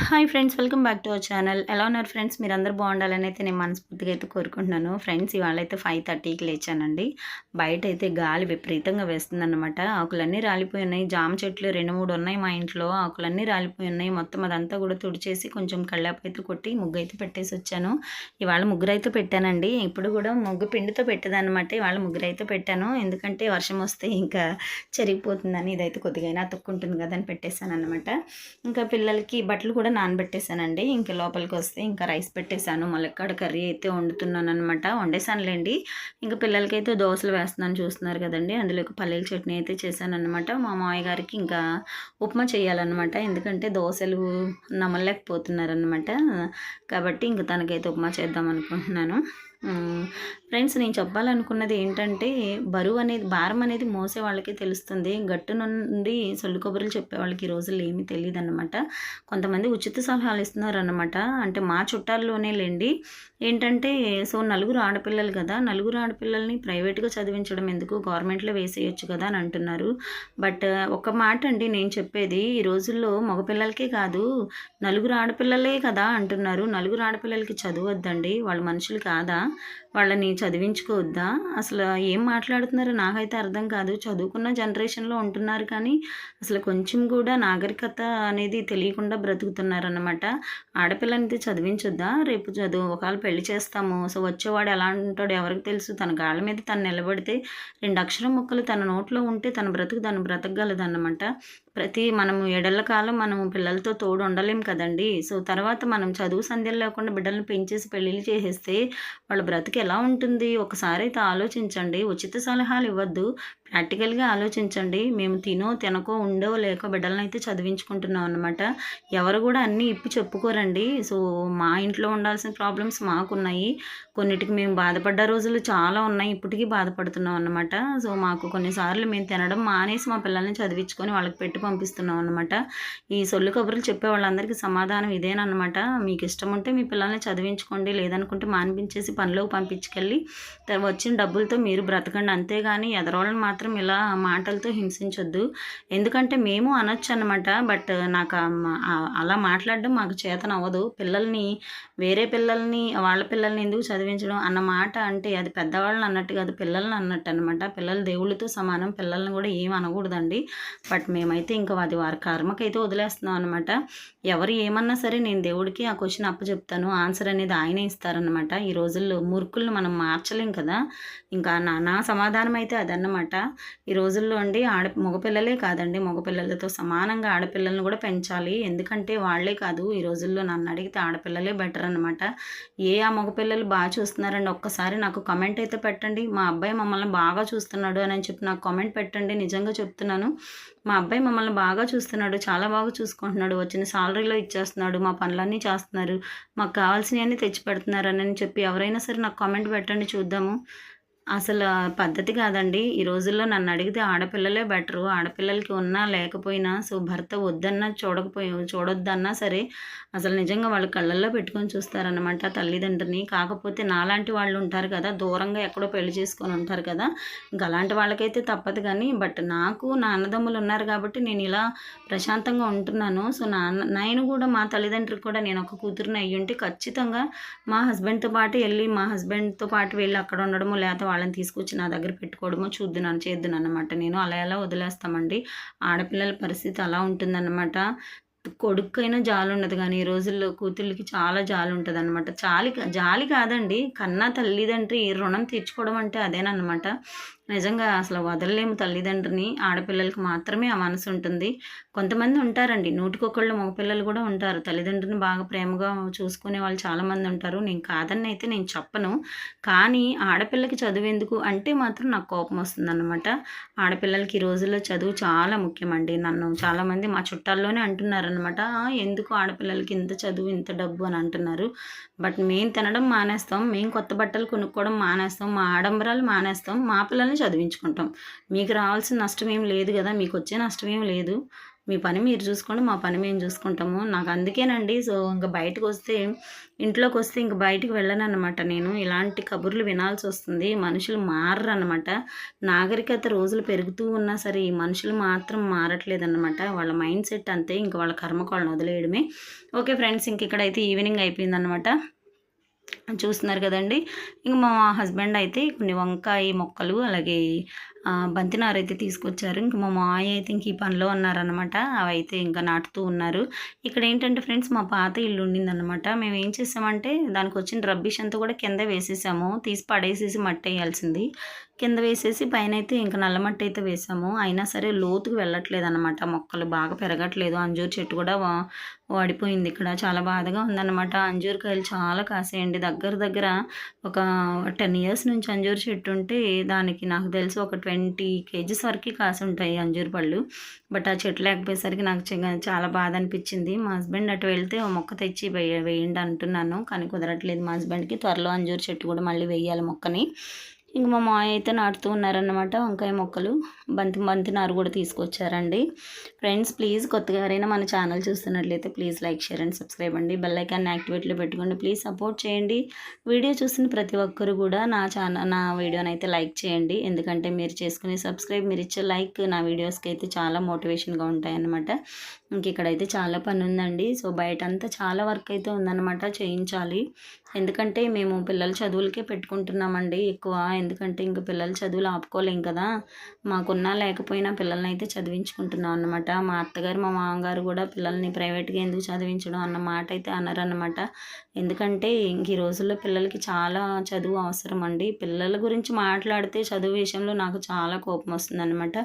Hi friends welcome back to our channel. ఎలా ఉన్నారు friends? మీరు అందరూ బాగుండాలని అయితే నేను మనస్ఫూర్తిగా అయితే కోరుకుంటున్నాను. ఫ్రెండ్స్ ఇవాళ అయితే ఫైవ్ థర్టీకి లేచానండి. బయట అయితే గాలి విపరీతంగా వేస్తుందన్నమాట. ఆకులన్నీ రాలిపోయి ఉన్నాయి. జామ చెట్లు రెండు మూడు ఉన్నాయి మా ఇంట్లో. ఆకులన్నీ రాలిపోయి ఉన్నాయి. మొత్తం అదంతా కూడా తుడిచేసి కొంచెం కళ్ళాపు అయితే కొట్టి ముగ్గు అయితే పెట్టేసి వచ్చాను. ఇవాళ ముగ్గురు అయితే పెట్టానండి. ఇప్పుడు కూడా ముగ్గు పిండితో పెట్టేదన్నమాట. ఇవాళ ముగ్గురు అయితే పెట్టాను. ఎందుకంటే వర్షం వస్తే ఇంకా చెరిగిపోతుందని ఇదైతే కొద్దిగా అతుక్కుంటుంది కదా అని పెట్టేశాను అనమాట ఇంకా పిల్లలకి బట్టలు కూడా నానబెట్టేశానండి. ఇంకా లోపలికి వస్తే ఇంకా రైస్ పెట్టేశాను. మళ్ళీ కర్రీ అయితే వండుతున్నాను అనమాట వండేసానులేండి ఇంకా పిల్లలకైతే దోశలు వేస్తున్నాను చూస్తున్నారు కదండి. అందులో ఒక పల్లీల చట్నీ అయితే చేశాను అనమాట మా మామయ్య గారికి ఇంకా ఉప్మా చేయాలన్నమాట. ఎందుకంటే దోశలు నమ్మలేకపోతున్నారనమాట కాబట్టి ఇంకా తనకైతే ఉప్మా చేద్దాం అనుకుంటున్నాను ఫ్రెండ్స్ నేను చెప్పాలనుకున్నది ఏంటంటే బరువు అనేది భారం అనేది మోసే వాళ్ళకి తెలుస్తుంది. గట్టు నుండి సొల్లు కొబ్బరిలు చెప్పే వాళ్ళకి ఈ రోజుల్లో ఏమీ తెలియదు అనమాట కొంతమంది ఉచిత సలహాలు ఇస్తున్నారు అనమాట అంటే మా చుట్టాల్లోనే లేండి. ఏంటంటే సో నలుగురు ఆడపిల్లలు కదా నలుగురు ఆడపిల్లల్ని ప్రైవేట్గా చదివించడం ఎందుకు? గవర్నమెంట్లో వేసేయచ్చు కదా అని అంటున్నారు. బట్ ఒక మాట అండి నేను చెప్పేది ఈ రోజుల్లో మగపిల్లలకే కాదు నలుగురు ఆడపిల్లలే కదా అంటున్నారు. నలుగురు ఆడపిల్లలకి చదవద్దండి వాళ్ళు మనుషులు కాదా? వాళ్ళని చదివించుకోవద్దా? అసలు ఏం మాట్లాడుతున్నారో? నాకైతే అర్థం కాదు. చదువుకున్న జనరేషన్లో ఉంటున్నారు కానీ అసలు కొంచెం కూడా నాగరికత అనేది తెలియకుండా బ్రతుకుతున్నారన్నమాట. ఆడపిల్లని చదివించొద్దా? రేపు చదువు ఒకవేళ పెళ్ళి చేస్తాము. సో వచ్చేవాడు ఎలా ఉంటాడు ఎవరికి తెలుసు? తన గాళ్ళ మీద తను నిలబడితే రెండు అక్షరం ముక్కలు తన నోట్లో ఉంటే తన బ్రతుకు తను బ్రతకగలదన్నమాట. ప్రతి మనము ఎడల కాలం మనం పిల్లలతో తోడు ఉండలేం కదండి. సో తర్వాత మనం చదువు సంధ్యలు లేకుండా బిడ్డలను పెంచేసి పెళ్ళిళ్ళు చేసేస్తే వాళ్ళ బ్రతికి ఎలా ఉంటుంది? ఒకసారి అయితే ఆలోచించండి. ఉచిత సలహాలు ఇవ్వద్దు. ప్రాక్టికల్గా ఆలోచించండి. మేము తినో తినకో ఉండో లేక బిడ్డలను అయితే చదివించుకుంటున్నాం అనమాట ఎవరు కూడా అన్నీ ఇప్పి చెప్పుకోరండి. సో మా ఇంట్లో ఉండాల్సిన ప్రాబ్లమ్స్ మాకున్నాయి. కొన్నిటికి మేము బాధపడ్డ రోజులు చాలా ఉన్నాయి. ఇప్పటికీ బాధపడుతున్నాం అనమాట సో మాకు కొన్నిసార్లు మేము తినడం మానేసి మా పిల్లల్ని చదివించుకొని వాళ్ళకి పెట్టి పంపిస్తున్నాం అనమాట ఈ సొల్లు కబుర్లు చెప్పే వాళ్ళందరికీ సమాధానం ఇదేనమాట మీకు ఇష్టం ఉంటే మీ పిల్లల్ని చదివించుకోండి. లేదనుకుంటే మానిపించేసి పనిలోకి పంపించుకెళ్ళి వచ్చిన డబ్బులతో మీరు బ్రతకండి. అంతేగాని ఎదరోళ్ళని మాత్రం మాత్రం ఇలా మాటలతో హింసించొద్దు. ఎందుకంటే మేము అనొచ్చు అనమాట బట్ నాకు అలా మాట్లాడడం మాకు చేతన అవ్వదు. పిల్లల్ని వేరే పిల్లల్ని వాళ్ళ పిల్లల్ని ఎందుకు చదివించడం అన్న మాట అంటే అది పెద్దవాళ్ళని అన్నట్టు కాదు పిల్లల్ని అన్నట్టు అనమాట పిల్లలు దేవుళ్ళతో సమానం పిల్లల్ని కూడా ఏం అనకూడదండి. బట్ మేమైతే ఇంకా అది వారి కర్మకైతే వదిలేస్తున్నాం అనమాట ఎవరు ఏమన్నా సరే నేను దేవుడికి ఆ క్వశ్చన్ అప్పు చెప్తాను ఆన్సర్ అనేది ఆయనే ఇస్తారనమాట ఈ రోజుల్లో మురుకుల్ని మనం మార్చలేం కదా. ఇంకా నా నా సమాధానం అయితే అదన్నమాట. ఈ రోజుల్లో అండి ఆడ మగపిల్లలే కాదండి మగపిల్లలతో సమానంగా ఆడపిల్లలను కూడా పెంచాలి. ఎందుకంటే వాళ్ళే కాదు ఈ రోజుల్లో నన్ను అడిగితే ఆడపిల్లలే బెటర్ అనమాట ఏ ఆ మగపిల్లలు బాగా చూస్తున్నారండి? ఒక్కసారి నాకు కమెంట్ అయితే పెట్టండి. మా అబ్బాయి మమ్మల్ని బాగా చూస్తున్నాడు అని చెప్పి నాకు కామెంట్ పెట్టండి. నిజంగా చెప్తున్నాను. మా అబ్బాయి మమ్మల్ని బాగా చూస్తున్నాడు చాలా బాగా చూసుకుంటున్నాడు. వచ్చిన సాలరీలో ఇచ్చేస్తున్నాడు మా పనులన్నీ చేస్తున్నారు. మాకు కావాల్సినవన్నీ తెచ్చి పెడుతున్నారు అని చెప్పి ఎవరైనా సరే నాకు కామెంట్ పెట్టండి చూద్దాము. అసలు పద్ధతి కాదండి. ఈ రోజుల్లో నన్ను అడిగితే ఆడపిల్లలే బెటరు. ఆడపిల్లలకి ఉన్నా లేకపోయినా సో భర్త వద్దన్నా చూడకపోయి చూడొద్దన్నా సరే అసలు నిజంగా వాళ్ళు కళ్ళల్లో పెట్టుకొని చూస్తారనమాట తల్లిదండ్రిని కాకపోతే నాలాంటి వాళ్ళు ఉంటారు కదా దూరంగా ఎక్కడో పెళ్ళి చేసుకొని ఉంటారు కదా ఇంకా అలాంటి వాళ్ళకైతే తప్పదు కానీ బట్ నాకు నా అన్నదమ్ములు ఉన్నారు కాబట్టి నేను ఇలా ప్రశాంతంగా ఉంటున్నాను. సో నా నేను కూడా మా తల్లిదండ్రులకు కూడా నేను ఒక కూతురుని అయ్యుంటే ఖచ్చితంగా మా హస్బెండ్తో పాటు వెళ్ళి మా హస్బెండ్తో పాటు వెళ్ళి అక్కడ ఉండడము లేకపోతే వాళ్ళని తీసుకొచ్చి నా దగ్గర పెట్టుకోవడమో చూద్దున్నాను చేద్దును అనమాట నేను అలా ఎలా వదిలేస్తామండి? ఆడపిల్లల పరిస్థితి అలా ఉంటుందన్నమాట. కొడుకైనా జాలి ఉండదు కానీ ఈ రోజుల్లో కూతుళ్ళకి చాలా జాలి ఉంటుంది అనమాట జాలి జాలి కాదండి కన్నా తల్లిదండ్రి రుణం తీర్చుకోవడం అంటే అదేనమాట నిజంగా అసలు వదలలేము తల్లిదండ్రిని ఆడపిల్లలకి మాత్రమే ఆ మనసు ఉంటుంది. కొంతమంది ఉంటారండి. నూటికొకళ్ళు మగపిల్లలు కూడా ఉంటారు. తల్లిదండ్రిని బాగా ప్రేమగా చూసుకునే వాళ్ళు చాలామంది ఉంటారు. నేను కాదని అయితే నేను చెప్పను. కానీ ఆడపిల్లకి చదువు ఎందుకు అంటే మాత్రం నాకు కోపం వస్తుందన్నమాట. ఆడపిల్లలకి ఈ రోజుల్లో చదువు చాలా ముఖ్యమండి. నన్ను చాలామంది మా చుట్టాల్లోనే అంటున్నారనమాట ఎందుకు ఆడపిల్లలకి ఇంత చదువు ఇంత డబ్బు అని అంటున్నారు. బట్ మేము తినడం మానేస్తాం. మేము కొత్త బట్టలు కొనుక్కోవడం మానేస్తాం. మా ఆడంబరాలు మానేస్తాం. మా పిల్లల్ని చదివించుకుంటాం. మీకు రావాల్సిన నష్టం ఏం లేదు కదా మీకు వచ్చే నష్టం ఏం లేదు. మీ పని మీరు చూసుకోండి మా పని మేము చూసుకుంటాము. నాకు అందుకేనండి సో ఇంకా బయటకు వస్తే ఇంట్లోకి వస్తే ఇంక బయటికి వెళ్ళను అనమాట నేను. ఇలాంటి కబుర్లు వినాల్సి వస్తుంది. మనుషులు మారరు నాగరికత రోజులు పెరుగుతూ ఉన్నా సరే ఈ మనుషులు మాత్రం మారట్లేదన్నమాట. వాళ్ళ మైండ్ సెట్ అంతే ఇంక వాళ్ళ కర్మకాళ్ళని వదిలేయడమే. ఓకే ఫ్రెండ్స్ ఇంక ఇక్కడైతే ఈవినింగ్ అయిపోయిందనమాట చూస్తున్నారు కదండి. ఇంక మా హస్బెండ్ అయితే కొన్ని వంకాయ మొక్కలు అలాగే బంతినారు అయితే తీసుకొచ్చారు. ఇంక మా మాయ అయితే ఇంక ఈ పనిలో ఉన్నారనమాట అవి అయితే ఇంకా నాటుతూ ఉన్నారు. ఇక్కడ ఏంటంటే ఫ్రెండ్స్ మా పాత ఇల్లు ఉండిందనమాట మేము ఏం చేసామంటే దానికి వచ్చిన రబ్బిష్ అంతా కూడా కింద వేసేసాము. తీసి పడేసేసి మట్టి వేయాల్సింది కింద వేసేసి పైన అయితే ఇంకా నల్లమట్టి అయితే వేసాము. అయినా సరే లోతుకు వెళ్ళట్లేదు అనమాట మొక్కలు బాగా పెరగట్లేదు. అంజూరు చెట్టు కూడా వాడిపోయింది ఇక్కడ. చాలా బాధగా ఉందన్నమాట. అంజూరు కాయలు చాలా కాసేయండి. దగ్గర దగ్గర ఒక టెన్ ఇయర్స్ నుంచి అంజూరు చెట్టు ఉంటే దానికి నాకు తెలిసి ఒక ట్వంటీ కేజీస్ వరకు కాసి ఉంటాయి అంజూరు పళ్ళు. బట్ ఆ చెట్టు లేకపోయేసరికి నాకు చాలా బాధ అనిపించింది. మా హస్బెండ్ అటు వెళ్తే మొక్క తెచ్చి వేయండి అంటున్నాను. కానీ కుదరట్లేదు మా హస్బెండ్కి. త్వరలో అంజూరు చెట్టు కూడా మళ్ళీ వేయాలి మొక్కని. ఇంక మా మాయ అయితే నాటుతూ ఉన్నారన్నమాట వంకాయ మొక్కలు. బంతి బంతి నారు కూడా తీసుకొచ్చారండి. ఫ్రెండ్స్ ప్లీజ్ కొత్తగా ఎవరైనా మన ఛానల్ చూస్తున్నట్లయితే please like share and subscribe అండి. బెల్ ఐకాన్ యాక్టివేట్లో పెట్టుకోండి. ప్లీజ్ సపోర్ట్ చేయండి. వీడియో చూసిన ప్రతి ఒక్కరు కూడా నా ఛానల్ నా వీడియోని అయితే లైక్ చేయండి. ఎందుకంటే మీరు చేసుకునే సబ్స్క్రైబ్ మీరు ఇచ్చే లైక్ నా వీడియోస్కి అయితే చాలా మోటివేషన్గా ఉంటాయన్నమాట. ఇంక ఇక్కడైతే చాలా పని ఉందండి. సో బయట అంతా చాలా వర్క్ అయితే ఉందన్నమాట చేయించాలి. ఎందుకంటే మేము పిల్లల చదువులకే పెట్టుకుంటున్నామండి. ఎక్కువ ఎందుకంటే ఇంక పిల్లలు చదువులు ఆపుకోలేం కదా. మాకున్నా లేకపోయినా పిల్లల్ని అయితే చదివించుకుంటున్నాం అనమాట మా అత్తగారు మా మామగారు కూడా పిల్లల్ని ప్రైవేట్గా ఎందుకు చదివించడం అన్న మాట అయితే అన్నారన్నమాట. ఎందుకంటే ఇంక ఈ రోజుల్లో పిల్లలకి చాలా చదువు అవసరం అండి పిల్లల గురించి మాట్లాడితే చదువు విషయంలో నాకు చాలా కోపం వస్తుందన్నమాట.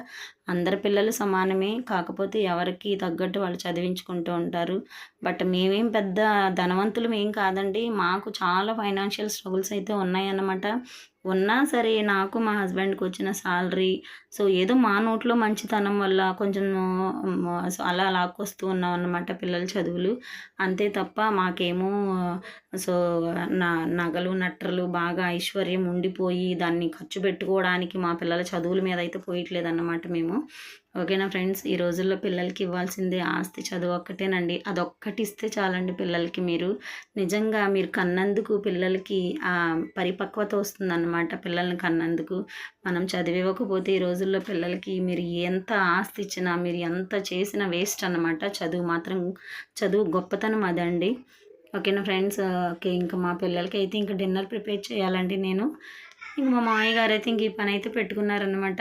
అందరి పిల్లలు సమానమే కాకపోతే ఎవరికి తగ్గట్టు వాళ్ళు చదివించుకుంటూ ఉంటారు. బట్ మేమేం పెద్ద ధనవంతులు ఏం కాదండి. మాకు చాలా ఫైనాన్షియల్ స్ట్రగుల్స్ అయితే ఉన్నాయన్నమాట. ఉన్నా సరే నాకు మా హస్బెండ్కి వచ్చిన శాలరీ సో ఏదో మా నోట్లో మంచితనం వల్ల కొంచెం అలా లాక్కొస్తూ ఉన్నాం అన్నమాట పిల్లల చదువులు. అంతే తప్ప మాకేమో సో నా నగలు నట్రలు బాగా ఐశ్వర్యం ఉండిపోయి దాన్ని ఖర్చు పెట్టుకోవడానికి మా పిల్లల చదువుల మీద అయితే పోయట్లేదు అన్నమాట మేము. ఓకేనా ఫ్రెండ్స్? ఈ రోజుల్లో పిల్లలకి ఇవ్వాల్సిందే ఆస్తి చదువు ఒక్కటేనండి. అదొక్కటి ఇస్తే చాలండి పిల్లలకి మీరు. నిజంగా మీరు కన్నందుకు పిల్లలకి ఆ పరిపక్వత వస్తుందన్నమాట పిల్లల్ని కన్నందుకు. మనం చదివివ్వకపోతే ఈ రోజుల్లో పిల్లలకి మీరు ఎంత ఆస్తి ఇచ్చినా మీరు ఎంత చేసినా వేస్ట్ అనమాట చదువు మాత్రం చదువు గొప్పతనం అదండి. ఓకేనా ఫ్రెండ్స్ ఓకే ఇంకా మా పిల్లలకి అయితే ఇంకా డిన్నర్ ప్రిపేర్ చేయాలండి నేను. ఇంక మా మామయ్య గారు అయితే ఇంక ఈ పని అయితే పెట్టుకున్నారనమాట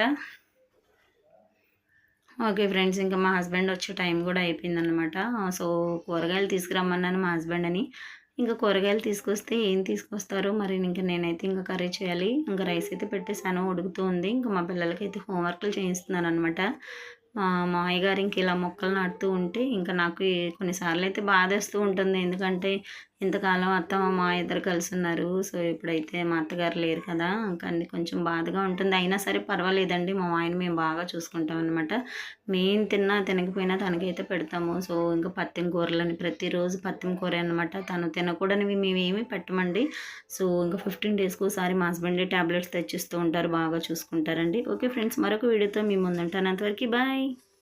ఓకే ఫ్రెండ్స్ ఇంకా మా హస్బెండ్ వచ్చే టైం కూడా అయిపోయిందనమాట సో కూరగాయలు తీసుకురమ్మన్నాను మా హస్బెండ్ అని. ఇంకా కూరగాయలు తీసుకొస్తే ఏం తీసుకొస్తారో? మరి ఇంకా నేనైతే ఇంకా కర్రీ చేయాలి. ఇంకా రైస్ అయితే పెట్టేసాను ఉడుకుతూ ఉంది. ఇంకా మా పిల్లలకి అయితే హోంవర్క్లు చేయిస్తున్నాను అనమాట మా మామయ్య గారు ఇంక ఇలా మొక్కలు నాటుతూ ఉంటే ఇంకా నాకు కొన్నిసార్లు అయితే బాధేస్తూ ఉంటుంది. ఎందుకంటే ఇంతకాలం అత్తమ్మ మా ఇద్దరు కలిసి ఉన్నారు సో ఇప్పుడైతే మా అత్తగారు లేరు కదా. కానీ కొంచెం బాధగా ఉంటుంది. అయినా సరే పర్వాలేదండి. మా ఆయన మేము బాగా చూసుకుంటాం అనమాట మేము తిన్నా తినకపోయినా తనకైతే పెడతాము. సో ఇంకా పత్తిం కూరలని ప్రతిరోజు పత్తిం కూర అనమాట తను తినకూడనివి మేమేమి పెట్టమండి. సో ఇంకా ఫిఫ్టీన్ డేస్కి ఒకసారి మా హస్బెండ్ ట్యాబ్లెట్స్ తెచ్చిస్తూ ఉంటారు. బాగా చూసుకుంటారండి. ఓకే ఫ్రెండ్స్ మరొక వీడియోతో మీ ముందుంటాను. అంతవరకు బాయ్.